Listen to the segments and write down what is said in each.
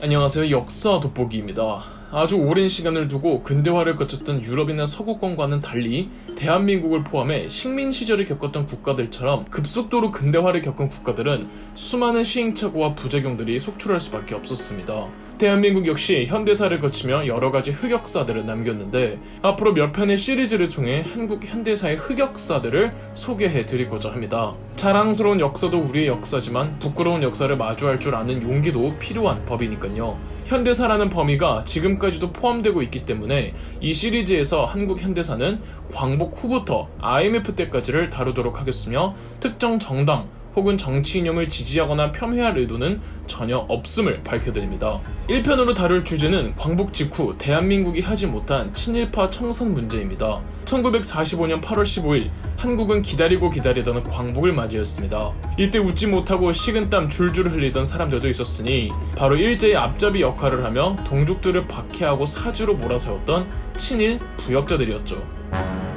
안녕하세요. 역사 돋보기입니다. 아주 오랜 시간을 두고 근대화를 거쳤던 유럽이나 서구권과는 달리 대한민국을 포함해 식민 시절을 겪었던 국가들처럼 급속도로 근대화를 겪은 국가들은 수많은 시행착오와 부작용들이 속출할 수밖에 없었습니다. 대한민국 역시 현대사를 거치며 여러 가지 흑역사들을 남겼는데 앞으로 몇 편의 시리즈를 통해 한국 현대사의 흑역사들을 소개해 드리고자 합니다. 자랑스러운 역사도 우리의 역사지만 부끄러운 역사를 마주할 줄 아는 용기도 필요한 법이니까요. 현대사라는 범위가 지금까지도 포함되고 있기 때문에 이 시리즈에서 한국 현대사는 광복 후부터 IMF 때까지를 다루도록 하겠으며 특정 정당 혹은 정치 이념을 지지하거나 폄훼할 의도는 전혀 없음을 밝혀드립니다. 1편으로 다룰 주제는 광복 직후 대한민국이 하지 못한 친일파 청산 문제입니다. 1945년 8월 15일 한국은 기다리고 기다리던 광복을 맞이했습니다. 이때 웃지 못하고 식은땀 줄줄 흘리던 사람들도 있었으니 바로 일제의 앞잡이 역할을 하며 동족들을 박해하고 사지로 몰아세웠던 친일 부역자들이었죠.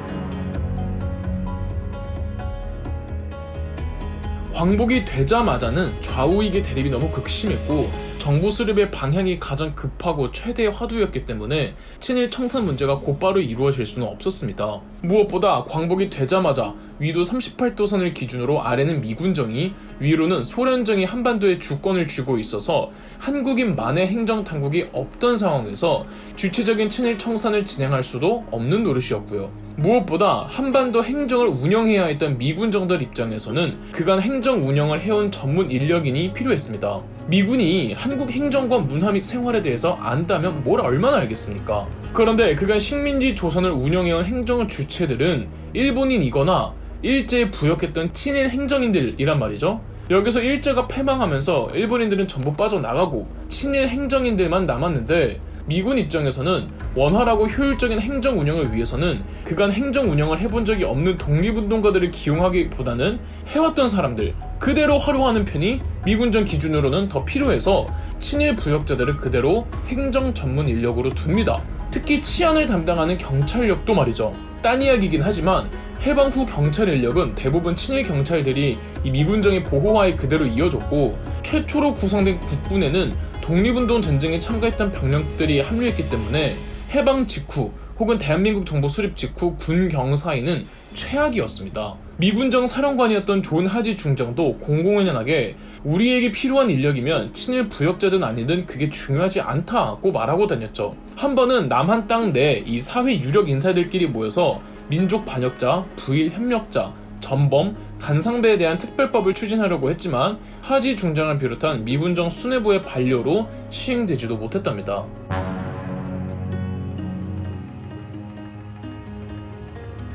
광복이 되자마자는 좌우익의 대립이 너무 극심했고 정부 수립의 방향이 가장 급하고 최대의 화두였기 때문에 친일 청산 문제가 곧바로 이루어질 수는 없었습니다. 무엇보다 광복이 되자마자 위도 38도선을 기준으로 아래는 미군정이 위로는 소련정이 한반도에 주권을 쥐고 있어서 한국인만의 행정 당국이 없던 상황에서 주체적인 친일 청산을 진행할 수도 없는 노릇이었고요. 무엇보다 한반도 행정을 운영해야 했던 미군 정들 입장에서는 그간 행정 운영을 해온 전문 인력인이 필요했습니다. 미군이 한국 행정과 문화 및 생활에 대해서 안다면 뭘 얼마나 알겠습니까? 그런데 그간 식민지 조선을 운영해온 행정 주체들은 일본인이거나 일제에 부역했던 친일 행정인들이란 말이죠. 여기서 일제가 패망하면서 일본인들은 전부 빠져나가고 친일 행정인들만 남았는데 미군 입장에서는 원활하고 효율적인 행정 운영을 위해서는 그간 행정 운영을 해본 적이 없는 독립운동가들을 기용하기보다는 해왔던 사람들 그대로 활용하는 편이 미군정 기준으로는 더 필요해서 친일 부역자들을 그대로 행정 전문 인력으로 둡니다. 특히 치안을 담당하는 경찰력도 말이죠. 딴 이야기긴 하지만 해방 후 경찰 인력은 대부분 친일 경찰들이 이 미군정의 보호하에 그대로 이어졌고 최초로 구성된 국군에는 독립운동 전쟁에 참가했던 병력들이 합류했기 때문에 해방 직후 혹은 대한민국 정부 수립 직후 군 경사에는 최악이었습니다. 미군정 사령관이었던 존 하지 중정도 공공연하게 우리에게 필요한 인력이면 친일 부역자든 아니든 그게 중요하지 않다고 말하고 다녔죠. 한 번은 남한 땅 내 이 사회 유력 인사들끼리 모여서 민족 반역자, 부일 협력자, 전범, 간상배에 대한 특별법을 추진하려고 했지만 하지 중장을 비롯한 미군정 수뇌부의 반려로 시행되지도 못했답니다.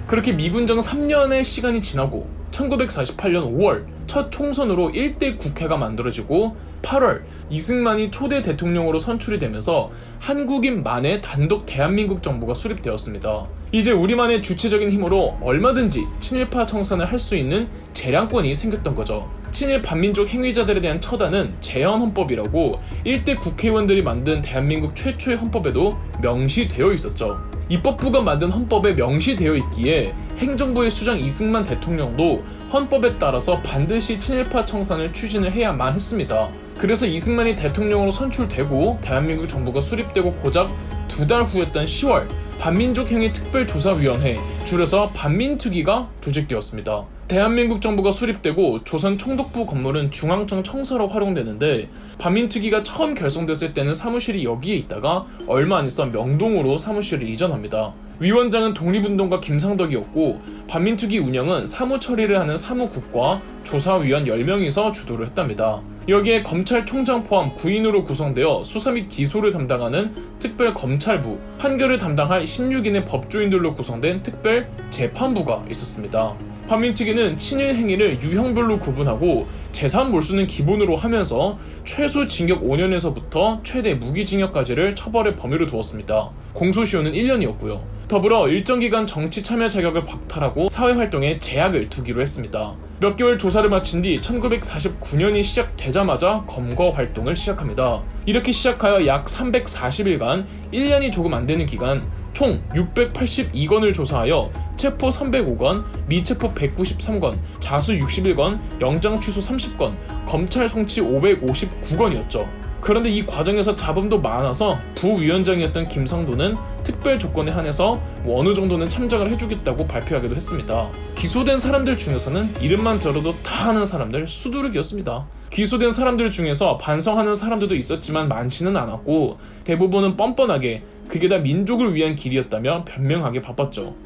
그렇게 미군정 3년의 시간이 지나고 1948년 5월 첫 총선으로 1대 국회가 만들어지고 8월 이승만이 초대 대통령으로 선출이 되면서 한국인만의 단독 대한민국 정부가 수립되었습니다. 이제 우리만의 주체적인 힘으로 얼마든지 친일파 청산을 할 수 있는 재량권이 생겼던 거죠. 친일 반민족 행위자들에 대한 처단은 재헌헌법이라고 1대 국회의원들이 만든 대한민국 최초의 헌법에도 명시되어 있었죠. 입법부가 만든 헌법에 명시되어 있기에 행정부의 수장 이승만 대통령도 헌법에 따라서 반드시 친일파 청산을 추진을 해야만 했습니다. 그래서 이승만이 대통령으로 선출되고 대한민국 정부가 수립되고 고작 두 달 후였던 10월 반민족행위 특별조사위원회 줄여서 반민특위가 조직되었습니다. 대한민국 정부가 수립되고 조선 총독부 건물은 중앙청 청사로 활용되는데 반민특위가 처음 결성됐을 때는 사무실이 여기에 있다가 얼마 안 있어 명동으로 사무실을 이전합니다. 위원장은 독립운동가 김상덕이었고 반민특위 운영은 사무 처리를 하는 사무국과 조사위원 10명이서 주도를 했답니다. 여기에 검찰총장 포함 9인으로 구성되어 수사 및 기소를 담당하는 특별검찰부, 판결을 담당할 16인의 법조인들로 구성된 특별 재판부가 있었습니다. 반민특위는 친일 행위를 유형별로 구분하고 재산 몰수는 기본으로 하면서 최소 징역 5년에서부터 최대 무기징역까지를 처벌의 범위로 두었습니다. 공소시효는 1년이었고요. 더불어 일정 기간 정치 참여 자격을 박탈하고 사회 활동에 제약을 두기로 했습니다. 몇 개월 조사를 마친 뒤 1949년이 시작되자마자 검거 활동을 시작합니다. 이렇게 시작하여 약 340일간 1년이 조금 안 되는 기간 총 682건을 조사하여 체포 305건, 미체포 193건, 자수 61건, 영장 취소 30건, 검찰 송치 559건이었죠. 그런데 이 과정에서 잡음도 많아서 부위원장이었던 김상도는 특별 조건에 한해서 뭐 어느 정도는 참작을 해주겠다고 발표하기도 했습니다. 기소된 사람들 중에서는 이름만 들어도 다 아는 사람들 수두룩이었습니다. 기소된 사람들 중에서 반성하는 사람들도 있었지만 많지는 않았고 대부분은 뻔뻔하게 그게 다 민족을 위한 길이었다며 변명하게 바빴죠.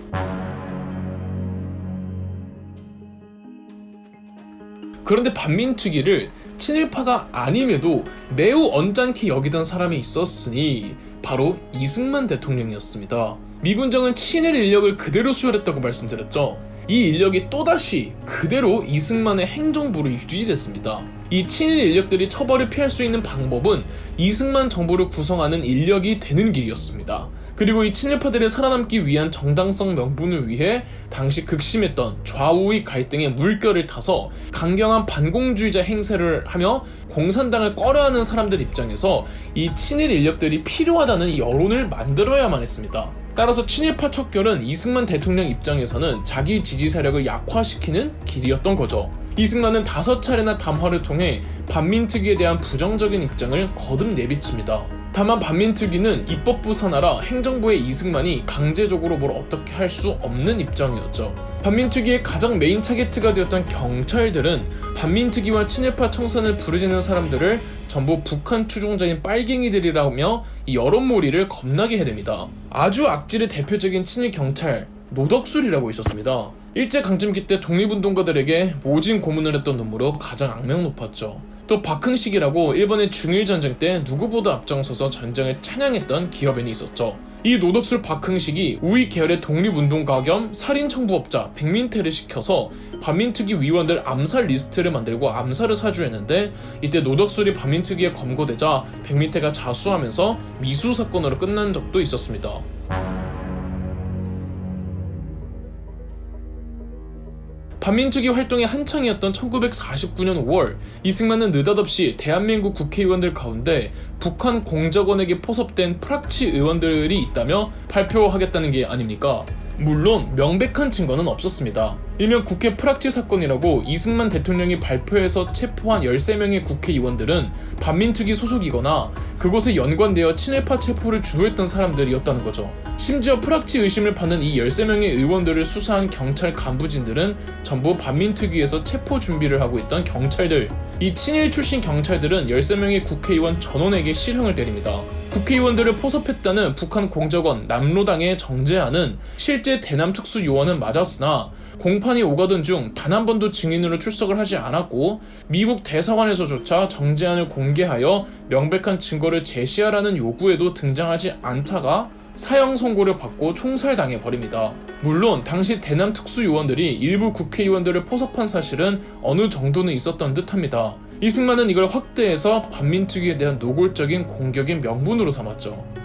그런데 반민특위를 친일파가 아님에도 매우 언짢게 여기던 사람이 있었으니 바로 이승만 대통령이었습니다. 미군정은 친일 인력을 그대로 수혈했다고 말씀드렸죠. 이 인력이 또다시 그대로 이승만의 행정부로 유지됐습니다. 이 친일 인력들이 처벌을 피할 수 있는 방법은 이승만 정부를 구성하는 인력이 되는 길이었습니다. 그리고 이 친일파들이 살아남기 위한 정당성 명분을 위해 당시 극심했던 좌우의 갈등에 물결을 타서 강경한 반공주의자 행세를 하며 공산당을 꺼려하는 사람들 입장에서 이 친일 인력들이 필요하다는 여론을 만들어야만 했습니다. 따라서 친일파 척결은 이승만 대통령 입장에서는 자기 지지 세력을 약화시키는 길이었던 거죠. 이승만은 다섯 차례나 담화를 통해 반민특위에 대한 부정적인 입장을 거듭 내비칩니다. 다만 반민특위는 입법부 산하라 행정부의 이승만이 강제적으로 뭘 어떻게 할 수 없는 입장이었죠. 반민특위의 가장 메인 타겟트가 되었던 경찰들은 반민특위와 친일파 청산을 부르짖는 사람들을 전부 북한 추종자인 빨갱이들이라며 이 여론몰이를 겁나게 해댑니다. 아주 악질의 대표적인 친일 경찰 노덕술이라고 있었습니다. 일제 강점기 때 독립운동가들에게 모진 고문을 했던 놈으로 가장 악명 높았죠. 또 박흥식이라고 일본의 중일전쟁 때 누구보다 앞장서서 전쟁을 찬양했던 기업인이 있었죠. 이 노덕술 박흥식이 우위 계열의 독립운동가 겸 살인 청부업자 백민태를 시켜서 반민특위 위원들 암살 리스트를 만들고 암살을 사주했는데 이때 노덕술이 반민특위에 검거되자 백민태가 자수하면서 미수 사건으로 끝난 적도 있었습니다. 반민특위 활동이 한창이었던 1949년 5월 이승만은 느닷없이 대한민국 국회의원들 가운데 북한 공작원에게 포섭된 프락치 의원들이 있다며 발표하겠다는 게 아닙니까? 물론 명백한 증거는 없었습니다. 일명 국회 프락치 사건이라고 이승만 대통령이 발표해서 체포한 13명의 국회의원들은 반민특위 소속이거나 그곳에 연관되어 친일파 체포를 주도했던 사람들이었다는 거죠. 심지어 프락치 의심을 받는 이 13명의 의원들을 수사한 경찰 간부진들은 전부 반민특위에서 체포 준비를 하고 있던 경찰들. 이 친일 출신 경찰들은 13명의 국회의원 전원에게 실형을 때립니다. 국회의원들을 포섭했다는 북한 공작원 남로당의 정재하는 실제 대남 특수 요원은 맞았으나 공판이 오가던 중 단 한 번도 증인으로 출석을 하지 않았고 미국 대사관에서조차 정재한을 공개하여 명백한 증거를 제시하라는 요구에도 등장하지 않다가 사형 선고를 받고 총살당해 버립니다. 물론 당시 대남 특수 요원들이 일부 국회의원들을 포섭한 사실은 어느 정도는 있었던 듯합니다. 이승만은 이걸 확대해서 반민특위에 대한 노골적인 공격의 명분으로 삼았죠.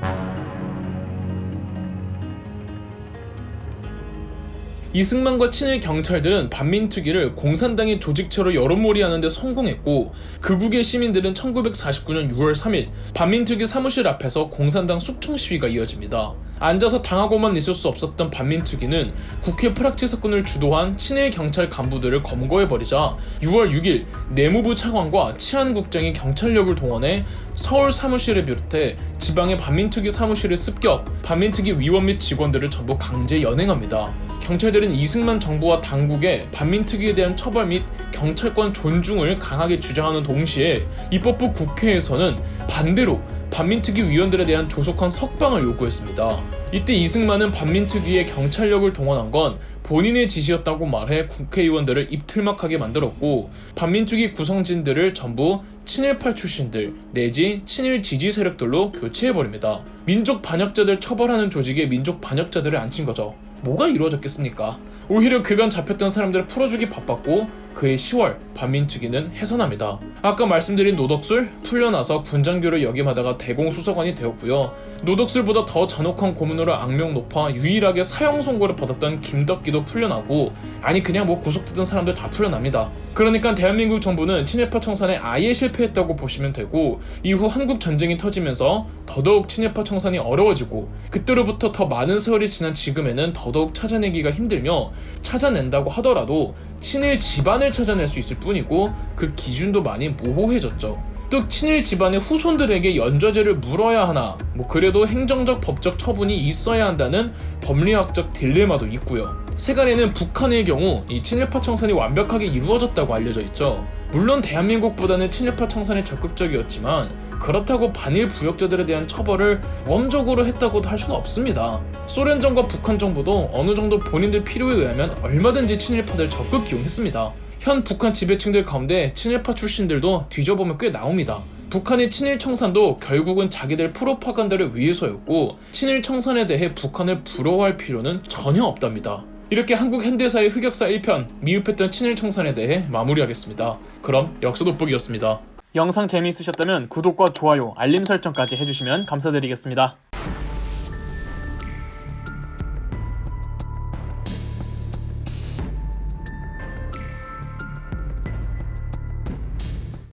이승만과 친일 경찰들은 반민특위를 공산당의 조직체로 여론몰이하는 데 성공했고 극우의 시민들은 1949년 6월 3일 반민특위 사무실 앞에서 공산당 숙청 시위가 이어집니다. 앉아서 당하고만 있을 수 없었던 반민특위는 국회 프락치 사건을 주도한 친일 경찰 간부들을 검거해버리자 6월 6일 내무부 차관과 치안국장이 경찰력을 동원해 서울 사무실을 비롯해 지방의 반민특위 사무실을 습격, 반민특위 위원 및 직원들을 전부 강제 연행합니다. 경찰들은 이승만 정부와 당국의 반민특위에 대한 처벌 및 경찰권 존중을 강하게 주장하는 동시에 입법부 국회에서는 반대로 반민특위 위원들에 대한 조속한 석방을 요구했습니다. 이때 이승만은 반민특위의 경찰력을 동원한 건 본인의 지시였다고 말해 국회의원들을 입틀막하게 만들었고 반민특위 구성진들을 전부 친일파 출신들 내지 친일 지지 세력들로 교체해버립니다. 민족 반역자들 처벌하는 조직에 민족 반역자들을 앉힌 거죠. 뭐가 이루어졌겠습니까? 오히려 그간 잡혔던 사람들을 풀어주기 바빴고 그해 10월 반민특위는 해산합니다. 아까 말씀드린 노덕술 풀려나서 군장교를 역임하다가 대공수사관이 되었고요. 노덕술보다 더 잔혹한 고문으로 악명 높아 유일하게 사형 선고를 받았던 김덕기도 풀려나고 아니 그냥 뭐 구속되던 사람들 다 풀려납니다. 그러니까 대한민국 정부는 친일파 청산에 아예 실패했다고 보시면 되고 이후 한국 전쟁이 터지면서 더더욱 친일파 청산이 어려워지고 그때로부터 더 많은 세월이 지난 지금에는 더더욱 찾아내기가 힘들며 찾아낸다고 하더라도 친일 집안을 찾아낼 수 있을 뿐이고 그 기준도 많이 모호해졌죠. 또 친일 집안의 후손들에게 연좌제를 물어야 하나, 뭐 그래도 행정적 법적 처분이 있어야 한다는 법리학적 딜레마도 있고요. 세간에는 북한의 경우 이 친일파 청산이 완벽하게 이루어졌다고 알려져 있죠. 물론 대한민국보다는 친일파 청산에 적극적이었지만 그렇다고 반일 부역자들에 대한 처벌을 원적으로 했다고도 할 수는 없습니다. 소련 정과 북한 정부도 어느 정도 본인들 필요에 의하면 얼마든지 친일파들 적극 기용했습니다. 현 북한 지배층들 가운데 친일파 출신들도 뒤져보면 꽤 나옵니다. 북한의 친일 청산도 결국은 자기들 프로파간다를 위해서였고 친일 청산에 대해 북한을 부러워할 필요는 전혀 없답니다. 이렇게 한국 현대사의 흑역사 1편 미흡했던 친일 청산에 대해 마무리하겠습니다. 그럼 역사 돋보기였습니다. 영상 재미있으셨다면 구독과 좋아요, 알림 설정까지 해주시면 감사드리겠습니다.